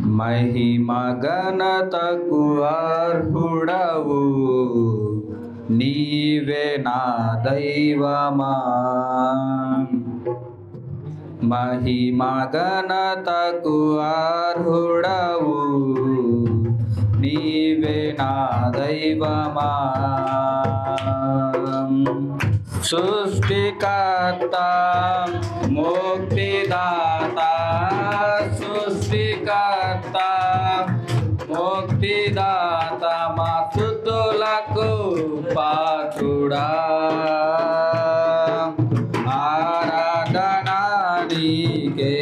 మహిమ ఘనతకు అర్హుడవు నీవే నా దైవమా. మహిమ ఘనతకు అర్హుడవు నీవే నా దైవమా. సృష్టికర్త ముక్తిదాత ముక్తిదాత మా స్థుతులకు పాత్రుడా ఆరాధనా నీకే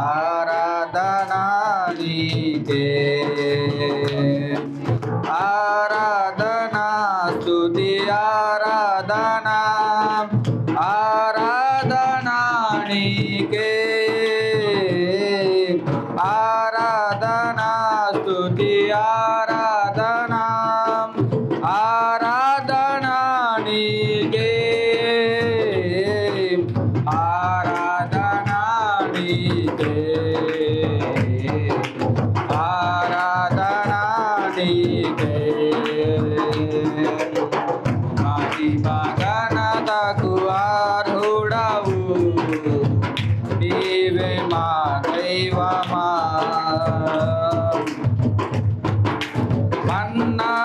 ఆరాధనా నీకే ఆరాధనా స్తుతి ఆరాధనా ఆరాధనా তুটি আর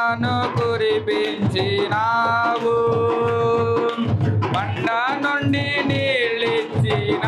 మన్నాను కురిపించినావు. బండ నుండి నీళ్ళిచ్చినావు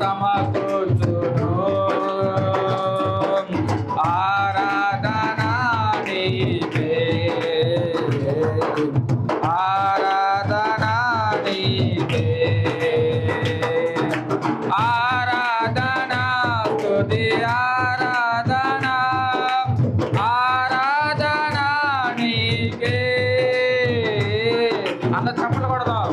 సమకూర్చును. ఆరాధనా నీకే ఆరాధనా స్తుతి ఆరాధనా. ఆరాధనా అంత చప్పట్లు కొడదాం.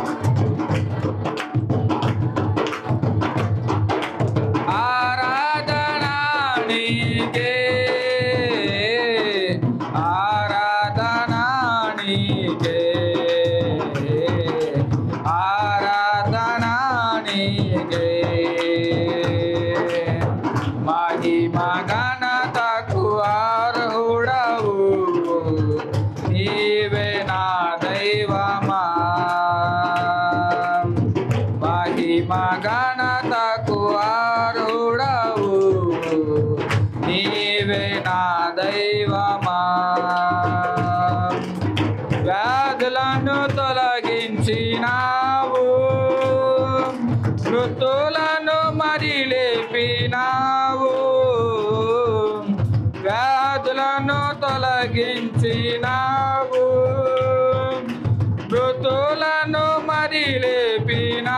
Hare లేపినావు వ్యాధులను తొలగించినావు. మృతులను మరి లేపినా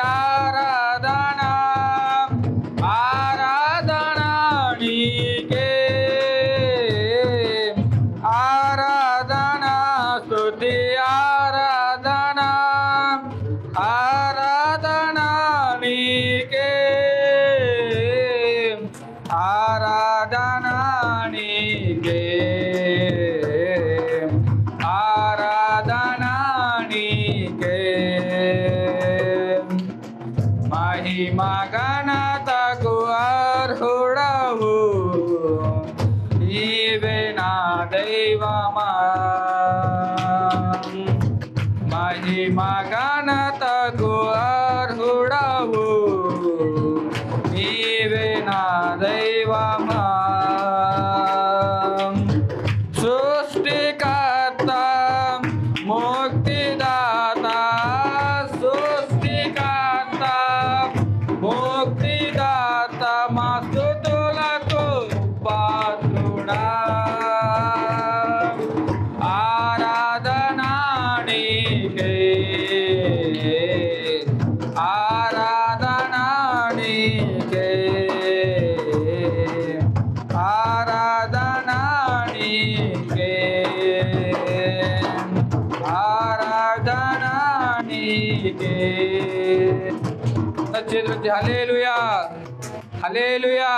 నీకే ఆరాధనా నీకే మహిమ ఘనతకు అర్హుడవు నీవే నా దైవమా మహిమ ఘనతకు అర్హుడవు నీవే నా దైవమా Stick చేతులు హలేలుయా హలేలుయా